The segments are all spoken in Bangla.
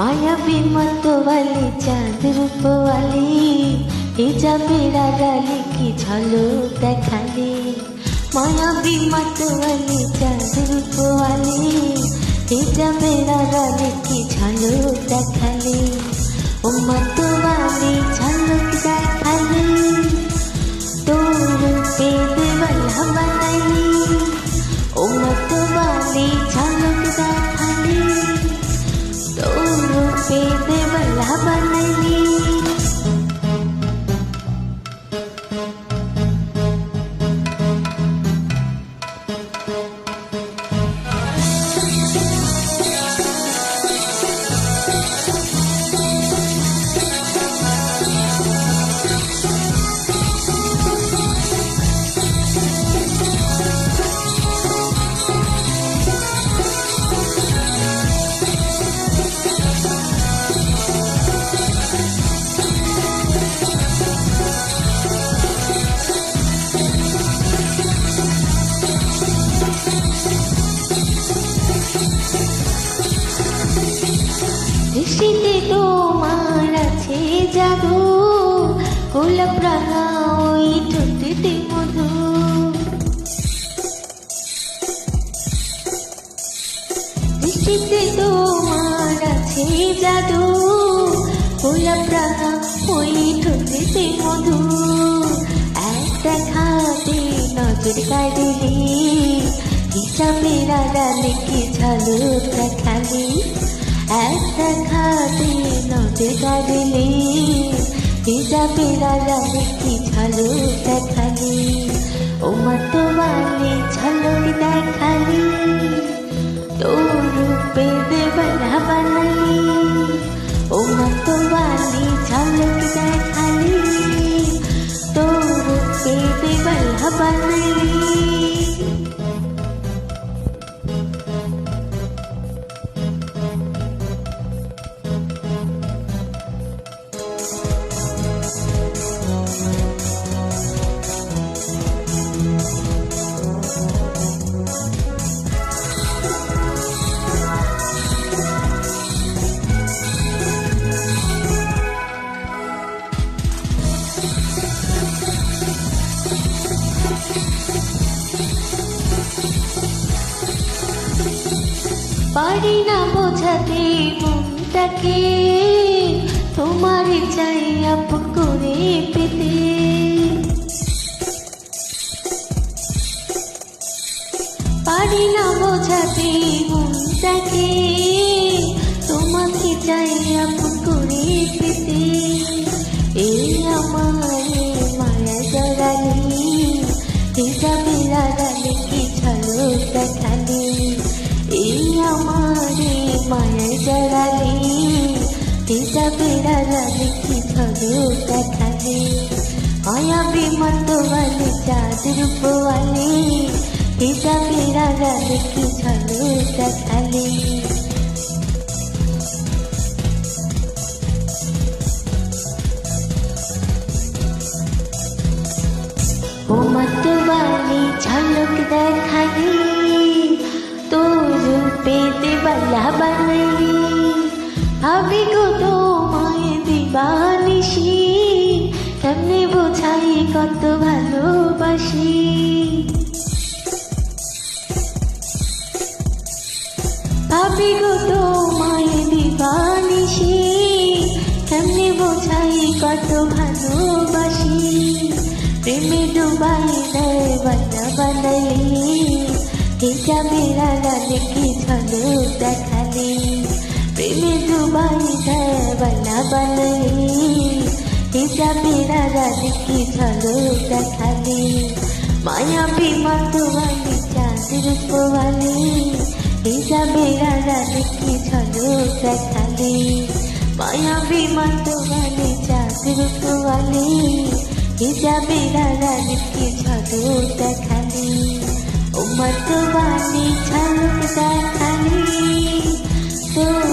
মায়াবী মতোয়ালি চাঁদ রূপওয়ালি হিজাবে রাগালি কি ঝলক দেখালি। মায়াবী মতোয়ালি চাঁদ রূপওয়ালি হিজাবে রাগালি কি ঝলক দেখালি। ও মতো জাদু গোলাপ রাঙা ওই ঠোঁটেতে মধু দৃষ্টিতে তোমার আছে জাদু গোলাপ রাঙা ওই ঠোঁটেতে মধু এক দেখাতে নজর কাড়লি হিসাবের আড়ালে কি ঝালক দেখালি এক দেখাতে নজর কাড়লি হিসাবের আড়ালে কি ঝালক দেখালি? ও মতওয়ালি ঝলক দেখালি, তোর রূপে দেবলা বানালি। পারি না বোঝাতে মনটাকে। তোমার চাই আপ করে পেতে। পারি না বোঝাতে মনটাকে। তোমাকে চাই আপ করে পেতে। এই আমার হিসাবে আড়ালে কি ঝলক দেখালি মায়া বিমত वाली চাঁদ রূপওয়ালি হিসাবে আড়ালে কি ঝলক দেখালি ও মতওয়ালি ঝলক দেখালি তোর পেতে বালা বানাইলি ভাবি গো তোমায় কেমনে বোঝাই কত ভালোবাসি। ভাবি গো তোমায় দিবানিসি কেমনে বোঝাই কত ভালোবাসি। প্রেমে ডুবাই দেয় বানা বানাইলি হিসাবে রাগালে কি ঝলক দেখালি। প্রেমে ডুবাই দেয় বানা হিজা পেরা রাজ কি ঝলক দেখালি? মায়াবী মতোয়ালি চাঁদের কোয়ালি হিজা পেরা রাজ কি ঝলক দেখালি? মায়াবী মতোয়ালি চাঁদের কোয়ালি হিজা পেরা রাজ কি ঝলক দেখালি? ও মতোয়ালি ঝলক দেখালি। তোর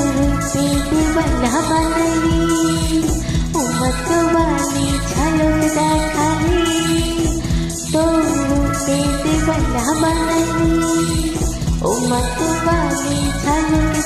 পেটে বন্ধা বানালি ও মতওয়ালি ঝলক দেখালি তোর পেটে বানা বানালি ও মতওয়ালি ঝলক দেখালি